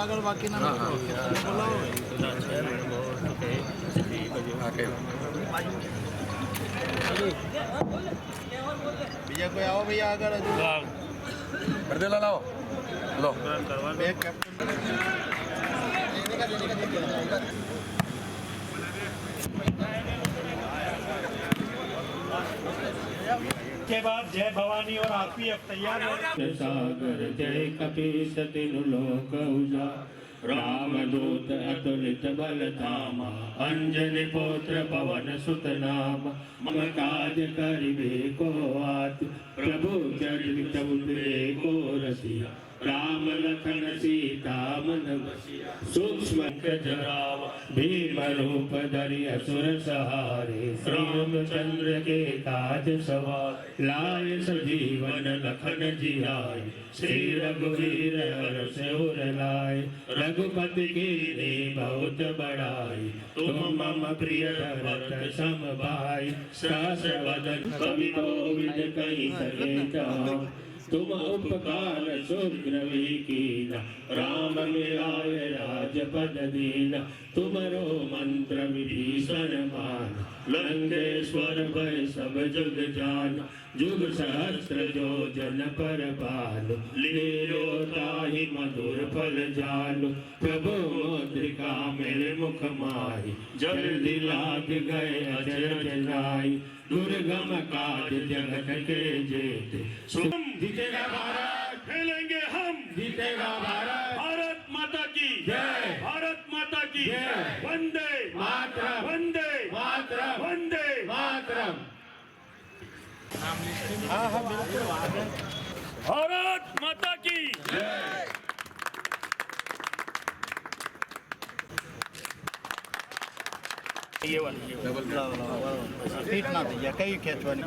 આગળ બાકીના બોલાવો. બીજા કોઈ આવો ભાઈ આગળ હજુ? બરદેલા લાવો. લો. બે કેપ્ટન के बाद जय भवानी और आरपीएफ तैयार है सागर जय कपीस तिनु लोक उजा राम दूत अतुलित बल धामा अंजन पुत्र पवन सुत नाम मम काज करिबे को आत प्रभु चरित उतरे को रसिया રામ લખન સીતા મન સૂક્ષ્મ જરાવ ભીમ રૂપ ધરી અસુર સહારે. રામચંદ્ર કે કાજ સવાર લાય સજીવન લખન જિહાય. શ્રી રઘુવીર હર્ષ ઉર લાય. રઘુપતિ કીરે બહુત બડાય તુમ મમ પ્રિય ભરત સમ ભાઈ સહસ વદન કવિ કોવિદ કહી સકે तुम उपकार सुग्रवी कीना राम मिलाय राजपद दीना तुमरो मंत्र विभीषण मान लंकेश्वर भय सब जुग जान जुग सहस्त्र जो जन पर भानु लीलो ताहि मधुर फल जानु प्रभु मुद्रिका मेरे मुख माही। जल दिलाग गए अजर जनाई दुर्गम काज जगत के जेते। सुख जीतेगा भारत। खेलेंगे हम। जीतेगा भारत। भारत माता की। जय। भारत माता की। जय। वंदे। मातरम। वंदे। ભારત માતા કી ફીટ ના થઈ ગયા કઈ ખેંચવાની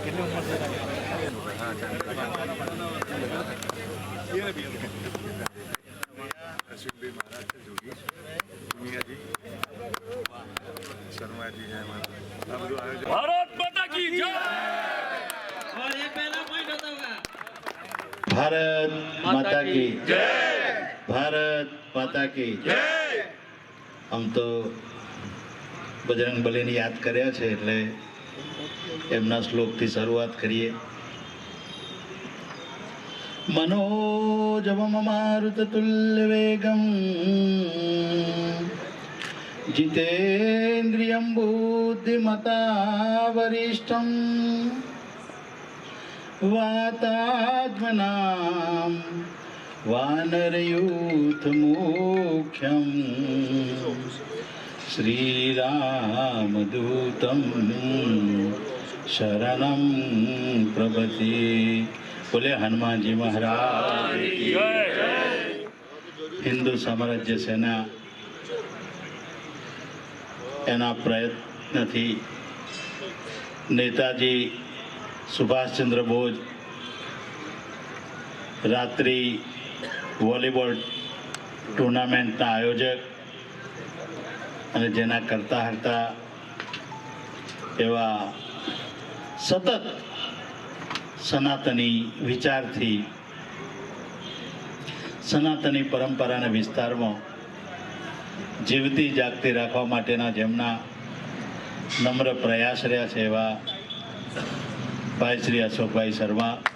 કેટલી ઉંમર છે માતા કી જય આમ તો બજરંગ બલીને યાદ કર્યા છે એટલે એમના શ્લોકથી શરૂઆત કરીએ મનોજવમ મારુતતુલ્ય વેગમ જીતેન્દ્રિયમ બુદ્ધિમતા વરિષ્ઠમ वातात्मनां वानरयूथमुख्यं श्रीरामदूतं शरणं प्रपति बोले हनुमान जी महाराज की હિન્દુ સામ્રાજ્ય સેના એના પ્રયત્નથી નેતાજી સુભાષચંદ્ર બોઝ રાત્રિ વોલીબોલ ટુર્નામેન્ટના આયોજક અને જેના કરતા હતા એવા સતત સનાતની વિચારથી, સનાતની પરંપરાના વિસ્તારમાં જીવતી જાગતી રાખવા માટેના જેમના નમ્ર પ્રયાસ રહ્યા છે એવા ભાઈ શ્રી અશોકભાઈ શર્મા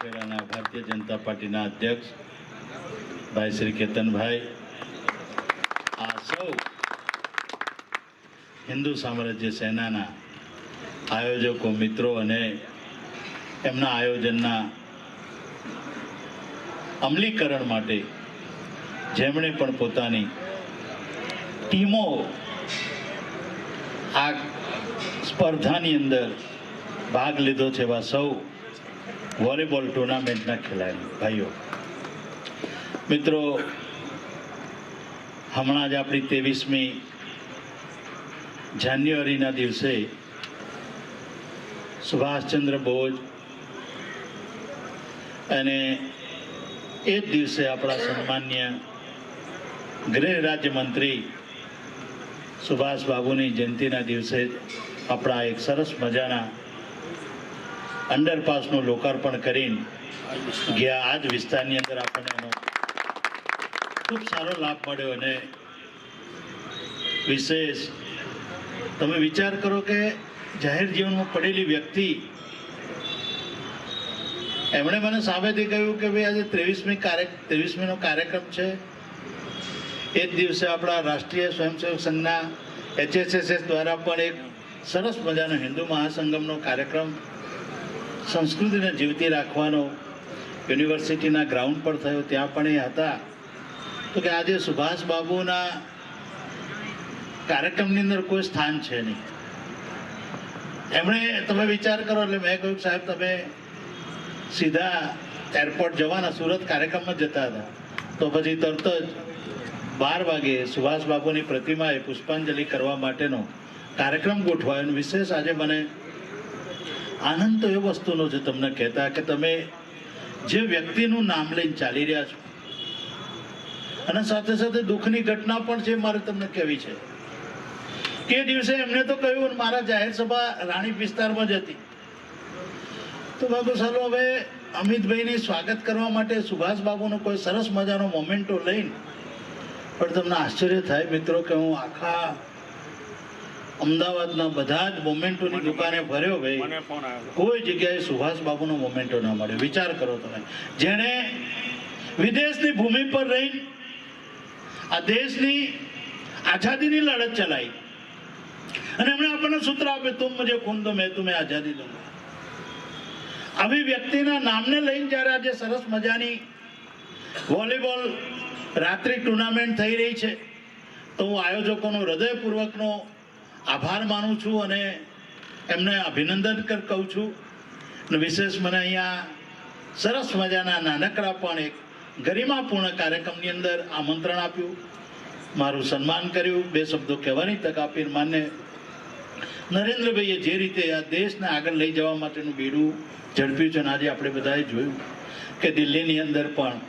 અમારા ભારતીય જનતા પાર્ટીના અધ્યક્ષ ભાઈ શ્રી કેતનભાઈ. આ સૌ હિન્દુ સામ્રાજ્ય સેનાના આયોજકો, મિત્રો અને એમના આયોજનના અમલીકરણ માટે જેમણે પણ પોતાની ટીમો આ સ્પર્ધાની અંદર ભાગ લીધો છે એવા સૌ વોલીબોલ ટુર્નામેન્ટના ખેલાડી, ભાઈઓ. મિત્રો, હમણાં જ આપણી ત્રેવીસમી જાન્યુઆરીના દિવસે સુભાષચંદ્ર બોઝ અને એ જ દિવસે આપણા સન્માન્ય ગૃહ રાજ્યમંત્રી સુભાષ બાબુની જયંતિના દિવસે આપણા એક સરસ મજાના અંડરપાસનું લોકાર્પણ કરીને ગયા આ જ વિસ્તારની અંદર આપણને એનો ખૂબ સારો લાભ મળ્યો અને વિશેષ તમે વિચાર કરો કે જાહેર જીવનમાં પડેલી વ્યક્તિ એમણે મને સામેથી કહ્યું કે ભાઈ આજે ત્રેવીસમી કાર્ય ત્રેવીસમીનો કાર્યક્રમ છે. એ જ દિવસે આપણા રાષ્ટ્રીય સ્વયંસેવક સંઘના એચએસએસએસ દ્વારા પણ એક સરસ મજાનો હિન્દુ મહાસંગમનો કાર્યક્રમ સંસ્કૃતિને જીવતી રાખવાનો યુનિવર્સિટીના ગ્રાઉન્ડ પર થયો, ત્યાં પણ એ હતા. તો કે આજે સુભાષબાબુના કાર્યક્રમની અંદર કોઈ સ્થાન છે નહીં. એમણે, તમે વિચાર કરો, એટલે મેં કહ્યું સાહેબ, તમે સીધા એરપોર્ટ જવાના, સુરત કાર્યક્રમમાં જતા હતા. તો પછી તરત જ બાર વાગે સુભાષબાબુની પ્રતિમાએ પુષ્પાંજલિ કરવા માટેનો કાર્યક્રમ ગોઠવાયો. વિશેષ આજે મને આનંદ તો એ વસ્તુનો છે તમને કહેતા કે તમે જે વ્યક્તિનું નામ લઈને ચાલી રહ્યા છો, અને સાથે સાથે દુઃખની ઘટના પણ છે મારે તમને કહેવી છે. કે દિવસે એમને તો કહ્યું, મારા જાહેર સભા રાણી વિસ્તારમાં જ હતી. તો બાબુ ચાલો હવે અમિતભાઈને સ્વાગત કરવા માટે સુભાષ બાબુનો કોઈ સરસ મજાનો મોમેન્ટો લઈને, પણ તમને આશ્ચર્ય થાય મિત્રો કે હું આખા અમદાવાદના બધા જ મોમેન્ટોની દુકાને ભર્યો ભાઈ. કોઈ જગ્યાએ સુભાષ બાબુનો મોમેન્ટો ના મળે વિચાર કરો તમે. જેણે વિદેશની ભૂમિ પર રહી આ દેશની આઝાદીની લડત ચલાવી અને એમણે આપણને સૂત્ર આપે તું મુજે ખૂન દો મેં તુમે આઝાદી દઉં. આવી વ્યક્તિના નામને લઈને જ્યારે આજે સરસ મજાની વોલીબોલ રાત્રિ ટુર્નામેન્ટ થઈ રહી છે તો હું આયોજકોનો હૃદયપૂર્વકનો આભાર માનું છું અને એમને અભિનંદન કહું છું. વિશેષ મને અહીંયા સરસ મજાના નાનકડા પણ એક ગરિમાપૂર્ણ કાર્યક્રમની અંદર આમંત્રણ આપ્યું. મારું સન્માન કર્યું. બે શબ્દો કહેવાની તક આપી માન્ય નરેન્દ્રભાઈએ જે રીતે આ દેશને આગળ લઈ જવા માટેનું બીડું ઝડપ્યું છે અને આજે આપણે બધાએ જોયું કે દિલ્હીની અંદર પણ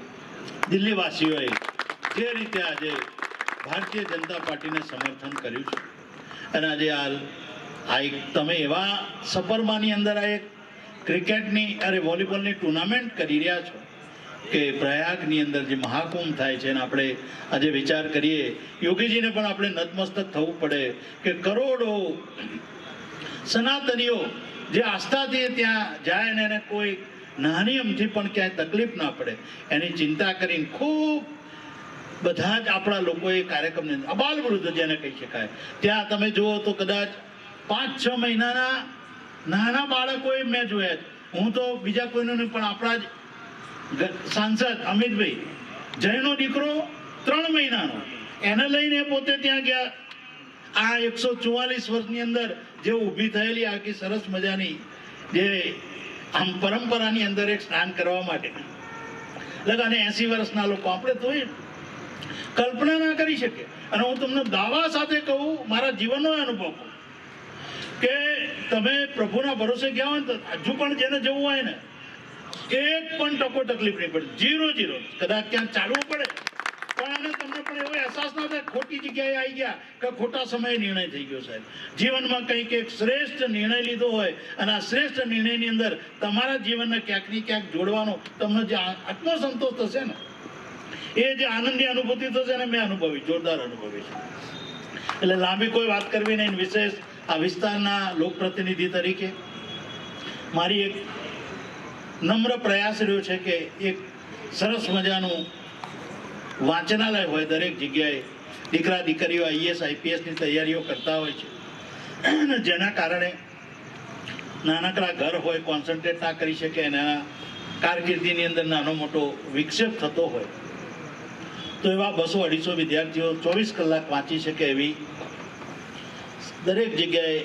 દિલ્હીવાસીઓએ જે રીતે આજે ભારતીય જનતા પાર્ટીને સમર્થન કર્યું છે. અને આજે હાલ આ એક તમે એવા સપરમાની અંદર આ એક ક્રિકેટની અરે વોલીબોલની ટુર્નામેન્ટ કરી રહ્યા છો કે પ્રયાગની અંદર જે મહાકુંભ થાય છે અને આપણે આજે વિચાર કરીએ. યોગીજીને પણ આપણે નતમસ્તક થવું પડે કે કરોડો સનાતનીઓ જે આસ્થાથી ત્યાં જાય અને એને કોઈ નાની અમથી પણ ક્યાંય તકલીફ ના પડે. એની ચિંતા કરીને ખૂબ બધા જ આપણા લોકોએ કાર્યક્રમને અબાલ વૃદ્ધ જેને કહી શકાય. ત્યાં તમે જુઓ તો કદાચ પાંચ છ મહિનાના નાના બાળકોએ મેં જોયા. હું તો બીજા કોઈનું પણ આપણા જ સાંસદ અમિતભાઈ, જયનો દીકરો ત્રણ મહિનાનો. એને લઈને પોતે ત્યાં ગયા. આ એકસો ચુવાલીસ વર્ષની અંદર જે ઊભી થયેલી આખી સરસ મજાની જે આમ પરંપરાની અંદર એક સ્નાન કરવા માટે. લગા અને એસી વર્ષના લોકો. આપણે તો એ કલ્પના ના કરી શકે. અને હું તમને દાવા સાથે કહું, મારા જીવનનો અનુભવ કે તમે પ્રભુના ભરોસે ગયા હોય ને હજુ પણ જેને જવું હોય ને, એક પણ ટકો તકલીફ નહીં પડે. Zero zero. કદાચ ક્યાં ચાલવું પડે. પણ આને તમને પણ એવો અહેસાસ ના થાય, ખોટી જગ્યાએ આવી ગયા કે ખોટા સમયે નિર્ણય થઈ ગયો સાહેબ. જીવનમાં કંઈક એક શ્રેષ્ઠ નિર્ણય લીધો હોય અને આ શ્રેષ્ઠ નિર્ણયની અંદર તમારા જીવનને ક્યાંક ને ક્યાંક જોડવાનો તમને જે આત્મસંતોષ થશે ને એ જે આનંદની અનુભૂતિ થશે ને મેં અનુભવી, જોરદાર અનુભવી છે. એટલે લાંબી કોઈ વાત કરવી નહીં વિશેષ આ વિસ્તારના લોકપ્રતિનિધિ તરીકે. મારી એક નમ્ર પ્રયાસ રહ્યો છે કે એક સરસ મજાનું વાંચનાલય હોય દરેક જગ્યાએ, દીકરા દીકરીઓ આઈએસ આઈપીએસની તૈયારીઓ કરતા હોય છે. જેના કારણે નાનકડા ઘર હોય કોન્સન્ટ્રેટ ના કરી શકે, એના કારકિર્દીની અંદર નાનો મોટો વિક્ષેપ થતો હોય. તો એવા બસો અઢીસો વિદ્યાર્થીઓ ચોવીસ કલાક વાંચી શકે એવી દરેક જગ્યાએ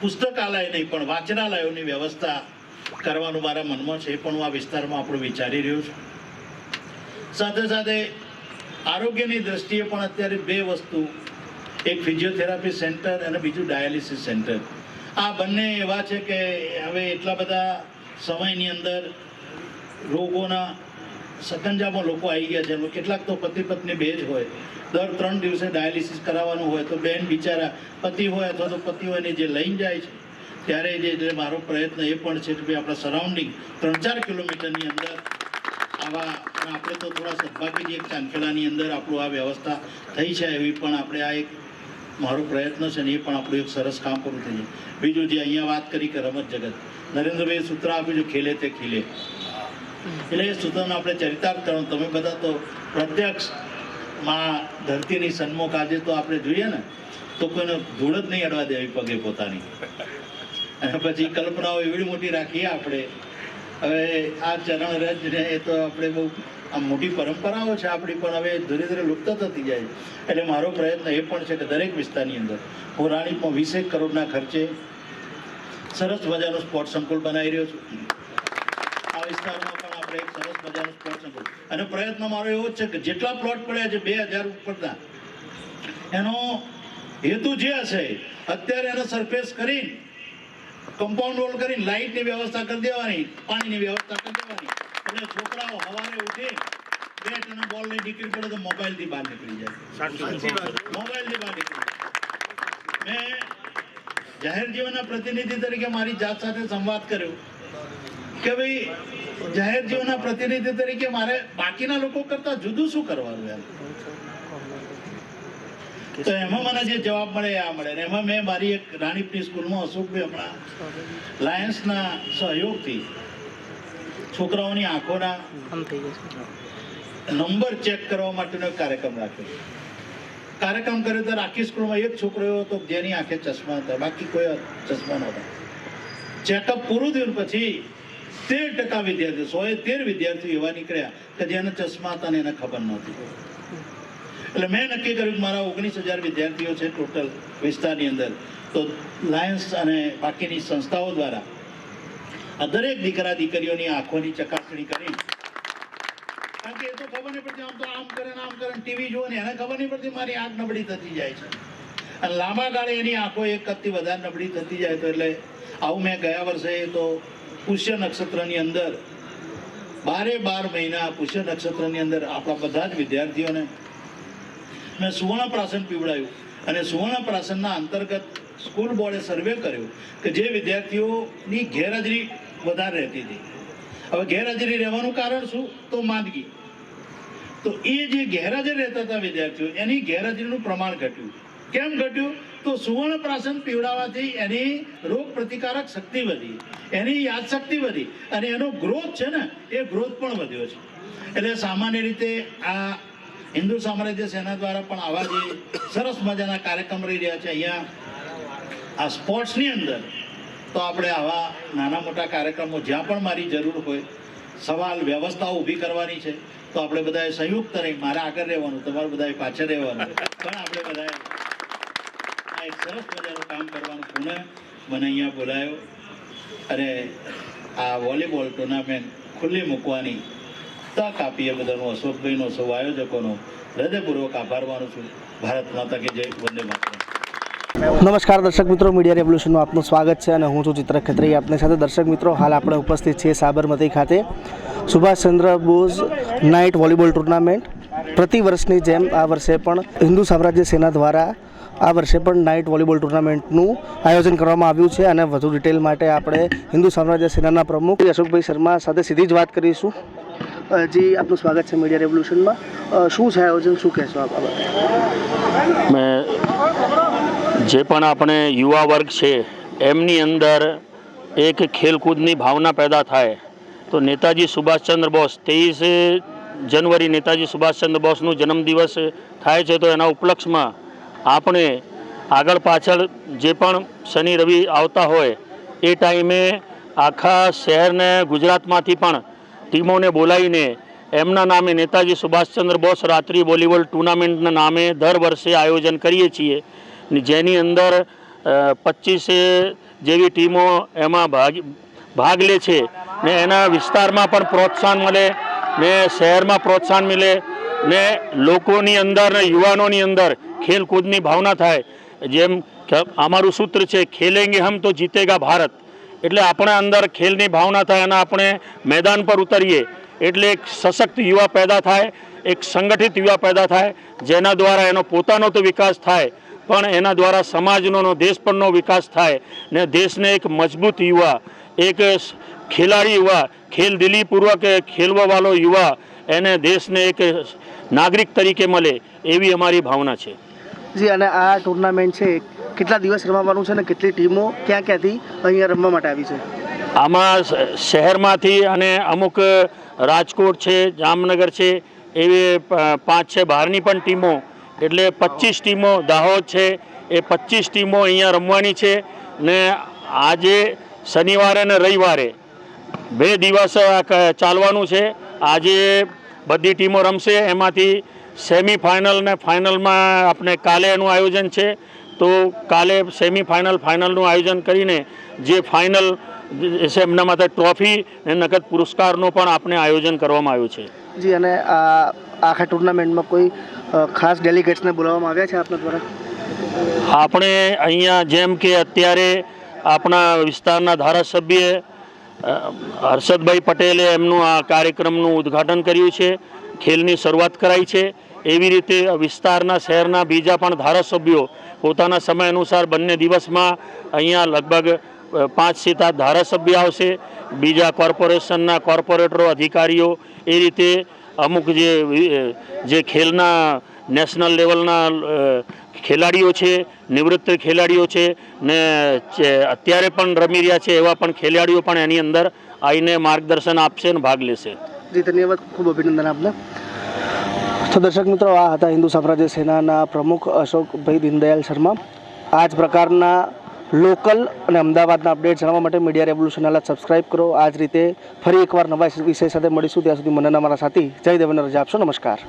પુસ્તકાલય નહીં, પણ વાંચનાલયોની વ્યવસ્થા કરવાનું મારા મનમાં છે, એ પણ હું આ વિસ્તારમાં આપણું વિચારી રહ્યો છું. સાથે સાથે આરોગ્યની દ્રષ્ટિએ પણ અત્યારે બે વસ્તુ, એક ફિઝિયોથેરાપી સેન્ટર અને બીજું ડાયાલિસિસ સેન્ટર. આ બંને એવા છે કે હવે એટલા બધા સમયની અંદર રોગોના સકંજામાં લોકો આવી ગયા છે. કેટલાક તો પતિ પત્ની બે જ હોય. દર ત્રણ દિવસે ડાયાલિસિસ કરાવવાનું હોય તો બેન બિચારા પતિ હોય અથવા તો પતિ હોય જે લઈને જાય છે, ત્યારે જે એટલે મારો પ્રયત્ન એ પણ છે કે ભાઈ આપણા સરાઉન્ડિંગ ત્રણ ચાર કિલોમીટરની અંદર આવા આપણે તો થોડા સદભાગ્યથી એક ચાંખેડાની અંદર આપણું આ વ્યવસ્થા થઈ છે એવી પણ આપણે આ એક મારો પ્રયત્ન છે ને એ પણ આપણું એક સરસ કામ પૂરું થઈ જાય. બીજું જે અહીંયા વાત કરી કે રમત જગત. નરેન્દ્રભાઈ સૂત્ર આપ્યું છે, ખેલે તે ખીલે. એટલે એ સૂત્રનો આપણે ચરિતાર્થ કરવાનું. તમે બધા તો પ્રત્યક્ષમાં ધરતીની સન્મુખ આજે તો આપણે જોઈએ ને, તો કોઈને ધૂળ જ નહીં અડવા દેવી પગે પોતાની. અને પછી કલ્પનાઓ એવી મોટી રાખીએ આપણે. હવે આ ચરણ રજ ને એ તો આપણે બહુ આ મોટી પરંપરાઓ છે આપણી, પણ હવે ધીરે ધીરે લુપ્ત થતી જાય. એટલે મારો પ્રયત્ન એ પણ છે કે દરેક વિસ્તારની અંદર હું રાણીપમાં વીસેક કરોડના ખર્ચે સરસ મજાનું સ્પોર્ટ સંકુલ બનાવી રહ્યો છું. આ વિસ્તારમાં આપણે એક સરસ મજાનું સ્પોર્ટ સંકુલ અને પ્રયત્ન મારો એવો જ છે કે જેટલા પ્લોટ પડ્યા છે બે હજાર ઉપરના એનો હેતુ જે હશે અત્યારે એને સરફેસ કરી કમ્પાઉન્ડ વોલ કરીને લાઇટની વ્યવસ્થા કરી દેવાની પાણીની વ્યવસ્થા કરી દેવાની. એટલે છોકરાઓ હવાને ઉઠી બેટ અને બોલની નીકળી પડે તો મોબાઈલથી બહાર નીકળી જાય. મોબાઈલથી બહાર નીકળી જાય. મેં જાહેર જીવનના પ્રતિનિધિ તરીકે મારી જાત સાથે સંવાદ કર્યો કે ભાઈ જાહેર જીવનના પ્રતિનિધિ તરીકે મારે બાકીના લોકો કરતા જુદું શું કરવાનું એમ? તો એમાં મને જે જવાબ મળે આ મળે. ને એમાં મેં મારી એક રાણીપની સ્કૂલમાં અશોકભાઈ હમણાં લાયન્સના સહયોગથી છોકરાઓની આંખોના નંબર ચેક કરવા માટેનો કાર્યક્રમ રાખ્યો. કાર્યક્રમ કર્યો તો આખી સ્કૂલમાં એક છોકરો એવો હતો જેની આંખે ચશ્મા હતા. બાકી કોઈ ચશ્મા નહોતા. ચેકઅપ પૂરું થયું પછી તેર ટકા વિદ્યાર્થીઓ સો તેર વિદ્યાર્થીઓ એવા નીકળ્યા કે જેને ચશ્મા હતા એને ખબર નહોતી. એટલે મેં નક્કી કર્યું કે મારા ઓગણીસ હજાર વિદ્યાર્થીઓ છે ટોટલ વિસ્તારની અંદર. તો લાયન્સ અને બાકીની સંસ્થાઓ દ્વારા આ દરેક દીકરા દીકરીઓની આંખોની ચકાસણી કરી. કારણ કે એ તો ખબર નહીં પડતી, આમ તો આમ કરે આમ કરે ટીવી જુઓ ને એને ખબર નહીં પડતી મારી આંખ નબળી થતી જાય છે. અને લાંબા ગાળે એની આંખો એક કદથી વધારે નબળી થતી જાય તો એટલે આવું મેં ગયા વર્ષે તો પુષ્ય નક્ષત્રની અંદર બારે બાર મહિના પુષ્ય નક્ષત્રની અંદર આપણા બધા જ વિદ્યાર્થીઓને મેં સુવર્ણ પ્રાસન પીવડાયું અને સુવર્ણ પ્રાસનના અંતર્ગત સ્કૂલ બોર્ડે સર્વે કર્યો કે જે વિદ્યાર્થીઓની ગેરહાજરી વધારે રહેતી હતી. હવે ગેરહાજરી રહેવાનું કારણ શું? તો માંદગી. તો એ જે ગેરહાજર રહેતા હતા વિદ્યાર્થીઓ, એની ગેરહાજરીનું પ્રમાણ ઘટ્યું. કેમ ઘટ્યું? તો સુવર્ણ પ્રાશન પીવડાવવાથી એની રોગ પ્રતિકારક શક્તિ વધી, એની યાદશક્તિ વધી અને એનો ગ્રોથ છે ને, એ ગ્રોથ પણ વધ્યો છે. એટલે સામાન્ય રીતે આ હિન્દુ સામ્રાજ્ય સેના દ્વારા પણ આવા જે સરસ મજાના કાર્યક્રમ રહી રહ્યા છે, અહીંયા આ સ્પોર્ટ્સની અંદર, તો આપણે આવા નાના મોટા કાર્યક્રમો જ્યાં પણ મારી જરૂર હોય, સવાલ વ્યવસ્થાઓ ઊભી કરવાની છે, તો આપણે બધાએ સંયુક્ત રહી, મારે આગળ રહેવાનું, તમારે બધાએ પાછળ રહેવાનું. પણ આપણે બધાએ આ એક સરસ મજાનું કામ કરવાનું પુનઃ મને અહીંયા બોલાયો. અને આ વોલીબોલ ટુર્નામેન્ટ ખુલ્લી મૂકવાની તક આપી એ બધાનો, અશોકભાઈનો, સૌ આયોજકોનો હૃદયપૂર્વક આભાર માનું છું. ભારત માતા કે જય, વંદે માતા નમસ્કાર દર્શક મિત્રો, મીડિયા રેવોલ્યુશનમાં આપનું સ્વાગત છે અને હું છું ચિત્ર ખત્રી. આપની સાથે દર્શક મિત્રો, હાલ આપણે ઉપસ્થિત છીએ સાબરમતી ખાતે. Subhashchandra Bose night volleyball tournament. પ્રતિ વર્ષની જેમ આ વર્ષે પણ હિન્દુ સામ્રાજ્ય સેના દ્વારા આ વર્ષે પણ નાઇટ વોલીબોલ ટુર્નામેન્ટનું આયોજન કરવામાં આવ્યું છે અને વધુ ડિટેલ માટે આપણે હિન્દુ સામ્રાજ્ય સેનાના પ્રમુખ અશોકભાઈ શર્મા સાથે સીધી જ વાત કરીશું. જી, આપનું સ્વાગત છે મીડિયા રેવોલ્યુશનમાં. શું છે આયોજન? શું કહેશો આ બાબતે? મેં જે પણ આપણે યુવા વર્ગ છે, એમની અંદર એક ખેલકૂદની ભાવના પેદા થાય. તો નેતાજી સુભાષચંદ્ર બોઝ ત્રેવીસ જનવરી નેતાજી સુભાષચંદ્ર બોઝનું જન્મદિવસ થાય છે તો એના ઉપલક્ષમાં આપણે આગળ પાછળ જે પણ શનિ રવિ આવતા હોય, એ ટાઈમે આખા શહેરને, ગુજરાતમાંથી પણ ટીમોને બોલાવીને એમના નામે નેતાજી સુભાષચંદ્ર બોઝ રાત્રિ વોલીબોલ ટુર્નામેન્ટના નામે દર વર્ષે આયોજન કરીએ છીએ. જેની અંદર પચીસે જેવી ટીમો એમાં ભાગ ભાગ લે છે. ને એના વિસ્તારમાં પણ પ્રોત્સાહન મળે ને શહેરમાં પ્રોત્સાહન મળે. ને લોકોની અંદર ને યુવાનોની અંદર ખેલકૂદની ભાવના થાય. જેમ અમારું સૂત્ર છે, ખેલેંગે હમ તો જીતેગા ભારત. એટલે આપણા અંદર ખેલની ભાવના થાય અને આપણે મેદાન પર ઉતરીએ. એટલે એક સશક્ત યુવા પેદા થાય, એક સંગઠિત યુવા પેદા થાય, જેના દ્વારા એનો પોતાનો તો વિકાસ થાય, પણ એના દ્વારા સમાજનો દેશ પરનો વિકાસ થાય. ને દેશને એક મજબૂત યુવા, એક ખેલાડી યુવા ખેલદિલીપૂર્વક ખેલવાવાળો યુવા, એને દેશને એક નાગરિક તરીકે મળે એવી અમારી ભાવના છે. જી અને આ ટુર્નામેન્ટ છે કેટલા દિવસ રમવાનું છે અને કેટલી ટીમો ક્યાં ક્યાંથી અહીંયા રમવા માટે આવી છે? આમાં શહેરમાંથી અને અમુક રાજકોટ છે જામનગર છે એવી પાંચ છે બહારની પણ ટીમો એટલે પચીસ ટીમો દાહોદ છે એ પચીસ ટીમો અહીંયા રમવાની છે ને આજે શનિવારે અને રવિવારે બે દિવસ ચાલવાનું છે. આજે બધી ટીમો રમશે. એમાંથી સેમિફાઇનલ ને ફાઇનલમાં આપણે કાલે એનું આયોજન છે. તો કાલે સેમિફાઇનલ ફાઇનલનું આયોજન કરીને જે ફાઇનલ છે એમના માટે ટ્રોફી અને નગદ પુરસ્કારનું પણ આપણે આયોજન કરવામાં આવ્યું છે. જી અને આ આખા ટુર્નામેન્ટમાં કોઈ ખાસ ડેલિગેટ્સને બોલાવવામાં આવ્યા છે આપના દ્વારા? આપણે અહીંયા જેમ કે અત્યારે આપણા વિસ્તારના ધારાસભ્ય હર્ષદભાઈ પટેલે એમનું આ કાર્યક્રમનું ઉદ્ઘાટન કર્યું છે, ખેલની શરૂઆત કરાઈ છે. એવી રીતે વિસ્તારના શહેરના બીજા પણ ધારાસભ્યો પોતાના સમય અનુસાર બંને દિવસમાં અહીંયા લગભગ પાંચ સીતા ધારાસભ્ય આવશે. બીજા કોર્પોરેશનના કોર્પોરેટરો, અધિકારીઓ એ રીતે અમુક જે જે ખેલના નેશનલ લેવલના ખેલાડીઓ છે, નિવૃત્ત ખેલાડીઓ છે, ને અત્યારે પણ રમી રહ્યા છે એવા પણ ખેલાડીઓ પણ એની અંદર આવીને માર્ગદર્શન આપશે અને ભાગ લેશે. જી, ધન્યવાદ. ખૂબ અભિનંદન આપને. તો દર્શક મિત્રો, આ હતા હિન્દુ સામ્રાજ્ય સેનાના પ્રમુખ અશોકભાઈ દીનદયાલ શર્મા. આ જ પ્રકારના લોકલ અને અમદાવાદના અપડેટ જાણવા માટે મીડિયા રેવોલ્યુશન હાલ સબસ્ક્રાઈબ કરો. આ જ રીતે ફરી એકવાર નવા વિષય સાથે મળીશું. ત્યાં સુધી મને મારા સાથી જય દેવેન્દ્ર રજા આપશો નમસ્કાર.